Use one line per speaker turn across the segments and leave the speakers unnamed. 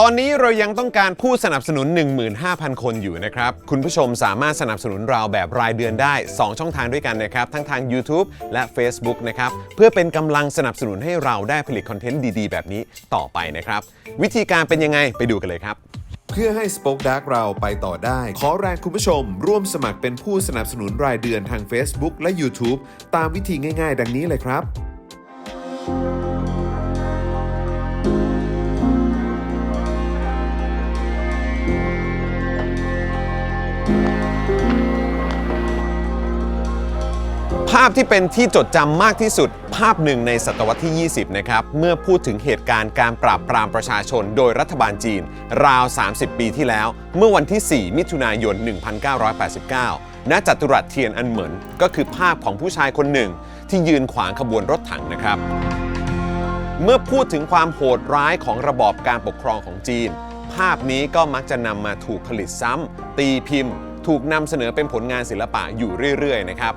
ตอนนี้เรายังต้องการผู้สนับสนุน 15,000 คนอยู่นะครับ คุณผู้ชมสามารถสนับสนุนเราแบบรายเดือนได้ 2 ช่องทางด้วยกันนะครับ ทั้งทาง YouTube และ Facebook นะครับ เพื่อเป็นกำลังสนับสนุนให้เราได้ผลิตคอนเทนต์ดีๆ แบบนี้ต่อไปนะครับ วิธีการเป็นยังไงไปดูกันเลยครับ
เพื่อให้ Spoke Dark เราไปต่อได้ ขอแรงคุณผู้ชม ร่วมสมัครเป็นผู้สนับสนุนรายเดือนทาง Facebook และ YouTube ตามวิธีง่าย ๆ ดังนี้เลยครับ
ภาพที่เป็นที่จดจำมากที่สุด ภาพหนึ่งในศตวรรษที่ 20 นะครับ เมื่อพูดถึงเหตุการณ์การปราบปรามประชาชนโดยรัฐบาลจีน ราว 30 ปีที่แล้ว เมื่อวันที่ 4 มิถุนายน 1989 ณ จัตุรัสเทียนอันเหมินก็คือภาพของผู้ชายคนหนึ่ง ที่ยืนขวางขบวนรถถังนะครับ เมื่อพูดถึงความโหดร้ายของระบอบการปกครองของจีน ภาพนี้ก็มักจะนำมาถูกผลิตซ้ำตีพิมพ์ ถูกนำเสนอเป็นผลงานศิลปะอยู่เรื่อยๆนะครับ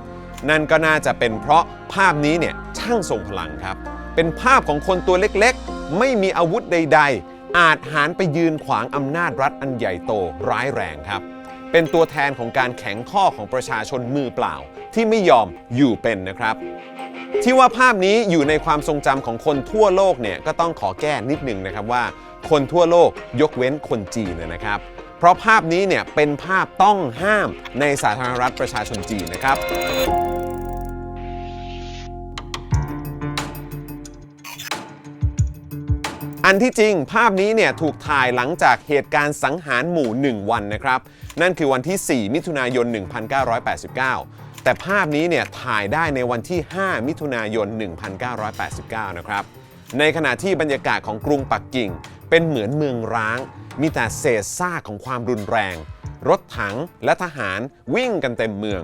นั่นก็น่าจะเป็นเพราะภาพนี้เนี่ยช่างทรงพลังครับ เป็นภาพของคนตัวเล็กๆ ไม่มีอาวุธใด ๆ อาจหารไปยืนขวางอำนาจรัฐอันใหญ่โตร้ายแรงครับ เป็นตัวแทนของการแข็งข้อของประชาชนมือเปล่า ที่ไม่ยอมอยู่เป็นนะครับ ที่ว่าภาพนี้อยู่ในความทรงจำของคนทั่วโลกเนี่ยก็ต้องขอแก้นิดนึงนะครับว่า คนทั่วโลกยกเว้นคนจีนนะครับ เพราะภาพนี้เนี่ยเป็นภาพต้องห้ามในสาธารณรัฐประชาชนจีนนะครับ อันที่จริงภาพนี้เนี่ยถูกถ่ายหลังจากเหตุการณ์สังหารหมู่ 1 วันนะครับ นั่นคือวันที่ 4 มิถุนายน 1989 แต่ภาพนี้เนี่ยถ่ายได้ในวันที่ 5 มิถุนายน 1989 นะครับ ในขณะที่บรรยากาศของกรุงปักกิ่ง เป็นเหมือนเมืองร้าง มีแต่เศษซากของความรุนแรง รถถังและทหารวิ่งกันเต็มเมือง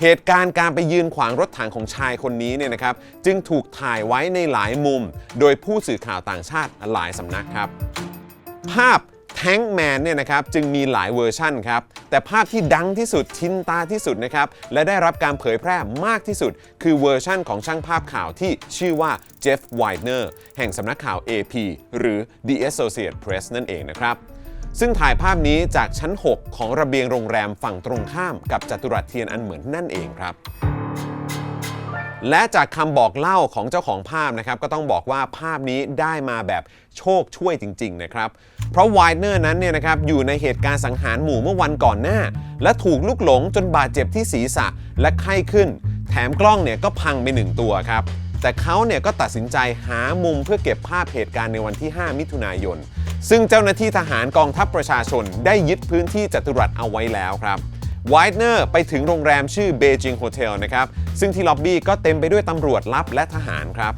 เหตุการณ์การไปยืนขวางรถถังของชายคนนี้เนี่ยนะครับ จึงถูกถ่ายไว้ในหลายมุม โดยผู้สื่อข่าวต่างชาติหลายสำนักครับ ภาพแทงแมนเนี่ยนะครับจึงมีหลายเวอร์ชั่นครับ แต่ภาพที่ดังที่สุดชินตาที่สุดนะครับ และได้รับการเผยแพร่มากที่สุด คือเวอร์ชั่นของช่างภาพข่าวที่ชื่อว่าเจฟไวเนอร์แห่งสำนักข่าว AP หรือ The Associated Press นั่นเองนะครับซึ่งถ่ายภาพนี้จากชั้น 6 ของระเบียงโรงแรมฝั่งตรงข้ามกับจัตุรัสเทียนอันเหมือนนั่นเองครับ และจากคำบอกเล่าของเจ้าของภาพนะครับก็ต้องบอกว่าภาพนี้ได้มาแบบโชคช่วยจริง ๆ นะครับ เพราะไวเนอร์นั้นเนี่ยนะครับอยู่ในเหตุการณ์สังหารหมู่เมื่อวันก่อนหน้า และถูกลุกหลงจนบาดเจ็บที่ศีรษะและไข้ขึ้น แถมกล้องเนี่ยก็พังไปหนึ่งตัวครับแต่เขาเนี่ยก็ตัดสินใจหามุมเพื่อเก็บภาพเหตุการณ์ในวันที่ 5 มิถุนายน ซึ่งเจ้าหน้าที่ทหารกองทัพประชาชนได้ยึดพื้นที่จัตุรัสเอาไว้แล้วครับ ไวท์เนอร์ไปถึงโรงแรมชื่อเบจิงโฮเทลนะครับ ซึ่งที่ล็อบบี้ก็เต็มไปด้วยตำรวจลับและทหารครับ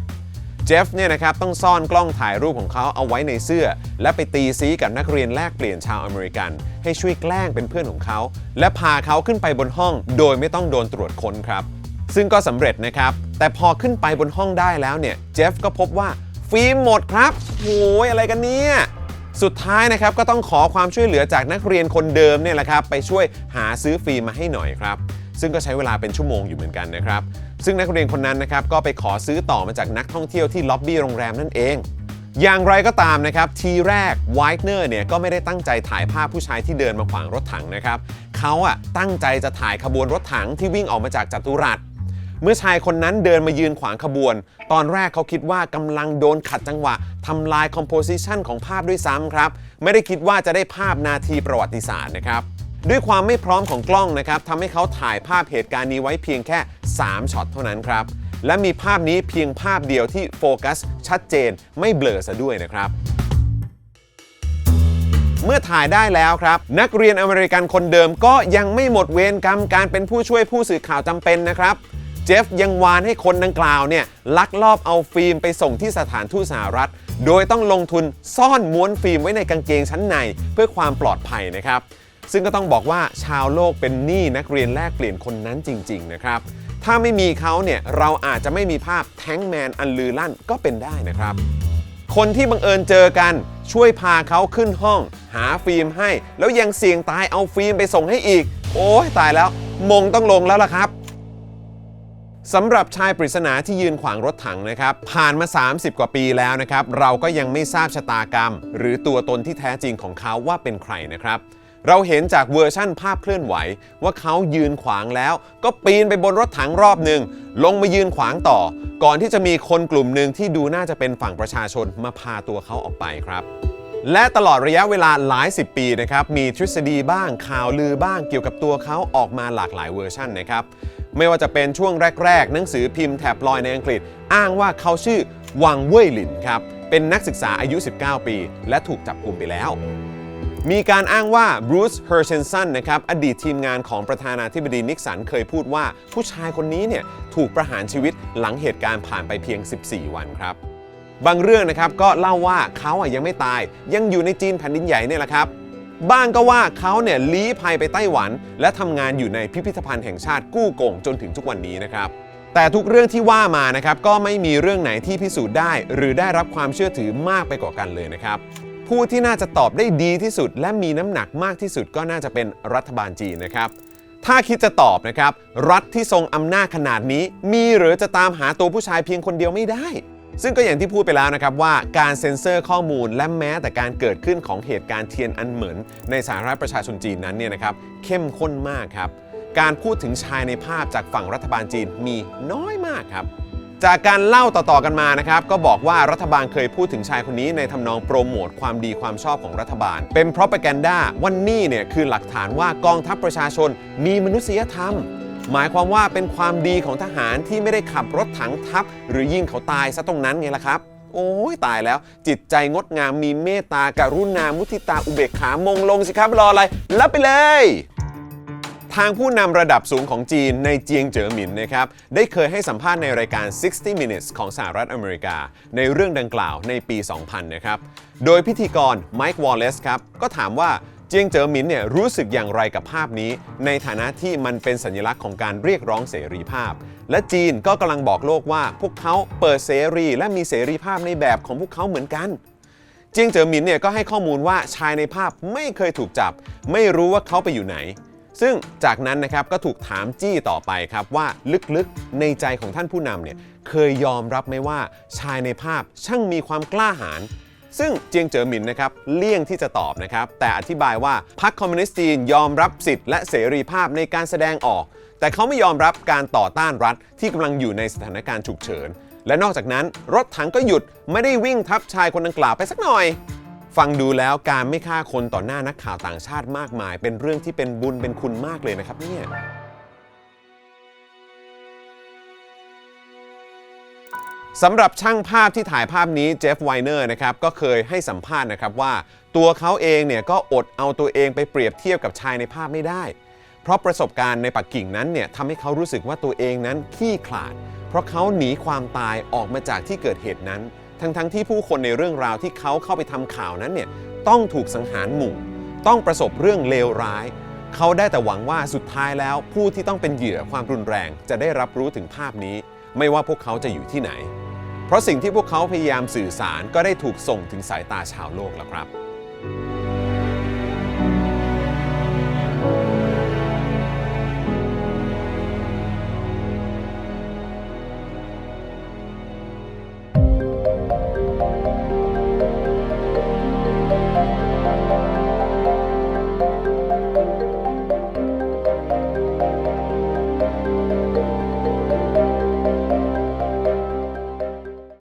เจฟเนี่ยนะครับต้องซ่อนกล้องถ่ายรูปของเขาเอาไว้ในเสื้อ และไปตีซีกับนักเรียนแลกเปลี่ยนชาวอเมริกัน ให้ช่วยแกล้งเป็นเพื่อนของเขา และพาเขาขึ้นไปบนห้อง โดยไม่ต้องโดนตรวจค้นครับ ซึ่งก็สำเร็จนะครับ แต่พอขึ้นไปบนห้องได้แล้วเนี่ยเจฟก็พบว่าฟิล์มหมดครับโอ้ยอะไรกันเนี่ย สุดท้ายนะครับก็ต้องขอความช่วยเหลือจากนักเรียนคนเดิมเนี่ยแหละครับไปช่วยหาซื้อฟิล์มมาให้หน่อยครับ ซึ่งก็ใช้เวลาเป็นชั่วโมงอยู่เหมือนกันนะครับ ซึ่งนักเรียนคนนั้นนะครับก็ไปขอซื้อต่อมาจากนักท่องเที่ยวที่ล็อบบี้โรงแรมนั่นเอง อย่างไรก็ตามนะครับทีแรกไวท์เนอร์เนี่ยก็ไม่ได้ตั้งใจถ่ายภาพผู้ชายที่เดินมาขวางรถถังนะครับเขาอะตั้งใจจะถ่ายขบวนรถถังที่วิ่งออกมาจากจัตุรัส เมื่อชายคนนั้นเดินมายืนขวางขบวน ตอนแรกเขาคิดว่ากำลังโดนขัดจังหวะทำลายคอมโพสิชันของภาพด้วยซ้ำครับ ไม่ได้คิดว่าจะได้ภาพนาทีประวัติศาสตร์นะครับด้วยความไม่พร้อมของกล้องนะครับทำให้เขาถ่ายภาพเหตุการณ์นี้ไว้เพียงแค่ 3ช็อตเท่านั้นครับ และมีภาพนี้เพียงภาพเดียวที่โฟกัสชัดเจนไม่เบลอซะด้วยนะครับ เมื่อถ่ายได้แล้วครับ นักเรียนอเมริกันคนเดิมก็ยังไม่หมดเวรกรรมการเป็นผู้ช่วยผู้สื่อข่าวจำเป็นนะครับ เจฟยังวานให้คนดังกล่าวเนี่ยลักลอบเอาฟิล์มไปส่งที่สถานทูตสหรัฐ โดยต้องลงทุนซ่อนม้วนฟิล์มไว้ในกางเกงชั้นใน เพื่อความปลอดภัยนะครับ ซึ่งก็ต้องบอกว่าชาวโลกเป็นหนี้นักเรียนแลกเปลี่ยนคนนั้นจริง ๆ นะครับ ถ้าไม่มีเขาเนี่ยเราอาจจะไม่มีภาพแท้งแมนอันลือลั่นก็เป็นได้นะครับคนที่บังเอิญเจอกันช่วยพาเขาขึ้นห้อง หาฟิล์มให้ แล้วยังเสี่ยงตายเอาฟิล์มไปส่งให้อีก โอ้ยตายแล้ว มงต้องลงแล้วล่ะครับ สำหรับชายปริศนาที่ยืนขวางรถถังนะครับผ่านมา 30 กว่าปีแล้วนะครับเราก็ยังไม่ทราบชะตากรรม หรือตัวตนที่แท้จริงของเขาว่าเป็นใครนะครับ เราเห็นจากเวอร์ชั่นภาพเคลื่อนไหว ว่าเขายืนขวางแล้ว ก็ปีนไปบนรถถังรอบหนึ่งลงมายืนขวางต่อ ก่อนที่จะมีคนกลุ่มหนึ่งที่ดูน่าจะเป็นฝั่งประชาชนมาพาตัวเขาออกไปครับและตลอดระยะเวลาหลายสิบปีนะครับ มีทฤษฎีบ้างข่าวลือบ้างเกี่ยวกับตัวเขาออกมาหลากหลายเวอร์ชันนะครับ ไม่ว่าจะเป็นช่วงแรก ๆ หนังสือพิมพ์แถบลอยในอังกฤษ อ้างว่าเขาชื่อวังเว่ยหลินครับ เป็นนักศึกษาอายุ 19 ปี และถูกจับกลุ่มไปแล้ว มีการอ้างว่าบรูซเฮอร์เชนสันนะครับอดีตทีมงานของประธานาธิบดีนิกสันเคยพูดว่า ผู้ชายคนนี้เนี่ยถูกประหารชีวิตหลังเหตุการณ์ผ่านไปเพียง 14 วันครับบางเรื่องนะครับก็เล่าว่าเขาอะยังไม่ตาย ยังอยู่ในจีนแผ่นดินใหญ่เนี่ยแหละครับ บ้างก็ว่าเขาเนี่ยลี้ภัยไปไต้หวัน และทำงานอยู่ในพิพิธภัณฑ์แห่งชาติกู้กงจนถึงทุกวันนี้นะครับแต่ทุกเรื่องที่ว่ามานะครับก็ไม่มีเรื่องไหนที่พิสูจน์ได้ หรือได้รับความเชื่อถือมากไปกว่ากันเลยนะครับผู้ที่น่าจะตอบได้ดีที่สุด และมีน้ำหนักมากที่สุดก็น่าจะเป็นรัฐบาลจีนนะครับถ้าคิดจะตอบนะครับ รัฐที่ทรงอำนาจขนาดนี้ มีหรือจะตามหาตัวผู้ชายเพียงคนเดียวไม่ได้ ซึ่งก็อย่างที่พูดไปแล้วนะครับว่าการเซ็นเซอร์ข้อมูลและแม้แต่การเกิดขึ้นของเหตุการณ์เทียนอันเหมินในสาธารณรัฐประชาชนจีนนั้นเนี่ยนะครับเข้มข้นมากครับ การพูดถึงชายในภาพจากฝั่งรัฐบาลจีนมีน้อยมากครับ จากการเล่าต่อๆกันมานะครับก็บอกว่ารัฐบาลเคยพูดถึงชายคนนี้ในทำนองโปรโมทความดีความชอบของรัฐบาล เป็นเพราะปแกนด้าวันนี้เนี่ยคือหลักฐานว่ากองทัพประชาชนมีมนุษยธรรม หมายความว่าเป็นความดีของทหารที่ไม่ได้ขับรถถังทับ หรือยิงเขาตายซะตรงนั้นไงล่ะครับ โอ้ยตายแล้ว จิตใจงดงามมีเมตตาการุณามุทิตาอุเบกขามงลงสิครับรออะไรรับไปเลยทางผู้นำระดับสูงของจีนในเจียงเจ๋อหมินนะครับได้เคยให้สัมภาษณ์ในรายการ 60 Minutes ของสหรัฐอเมริกา ในเรื่องดังกล่าวในปี 2000 นะครับ โดยพิธีกรไมค์วอลเลซครับก็ถามว่า เจียงเจ๋อหมินเนี่ยรู้สึกอย่างไรกับภาพนี้ ในฐานะที่มันเป็นสัญลักษณ์ของการเรียกร้องเสรีภาพ และจีนก็กำลังบอกโลกว่า พวกเขาเปิดเสรี และมีเสรีภาพในแบบของพวกเขาเหมือนกันเจียงเจ๋อหมินเนี่ยก็ให้ข้อมูลว่าชายในภาพไม่เคยถูกจับ ไม่รู้ว่าเขาไปอยู่ไหน ซึ่งจากนั้นนะครับก็ถูกถามจี้ต่อไปครับว่าลึกๆในใจของท่านผู้นำเนี่ยเคยยอมรับไหมว่าชายในภาพช่างมีความกล้าหาญ ซึ่งเจียงเจ๋อหมินนะครับเลี่ยงที่จะตอบนะครับ แต่อธิบายว่าพรรคคอมมิวนิสต์จีนยอมรับสิทธิ์และเสรีภาพในการแสดงออก แต่เขาไม่ยอมรับการต่อต้านรัฐที่กำลังอยู่ในสถานการณ์ฉุกเฉิน และนอกจากนั้น รถถังก็หยุดไม่ได้วิ่งทับชายคนดังกล่าวไปสักหน่อยฟังดูแล้วการไม่ฆ่าคนต่อหน้านักข่าวต่างชาติมากมาย เป็นเรื่องที่เป็นบุญเป็นคุณมากเลยนะครับเนี่ย สำหรับช่างภาพที่ถ่ายภาพนี้เจฟไวเนอร์นะครับก็เคยให้สัมภาษณ์นะครับว่า ตัวเขาเองเนี่ยก็อดเอาตัวเองไปเปรียบเทียบกับชายในภาพไม่ได้ เพราะประสบการณ์ในปักกิ่งนั้นเนี่ยทำให้เขารู้สึกว่าตัวเองนั้นขี้ขลาด เพราะเขาหนีความตายออกมาจากที่เกิดเหตุนั้น ทั้งๆที่ผู้คนในเรื่องราวที่เขาเข้าไปทำข่าวนั้นเนี่ยต้องถูกสังหารหมู่ ต้องประสบเรื่องเลวร้าย เขาได้แต่หวังว่าสุดท้ายแล้วผู้ที่ต้องเป็นเหยื่อความรุนแรง จะได้รับรู้ถึงภาพนี้ ไม่ว่าพวกเขาจะอยู่ที่ไหน เพราะสิ่งที่พวกเขาพยายามสื่อสารก็ได้ถูกส่งถึงสายตาชาวโลกแล้วครับ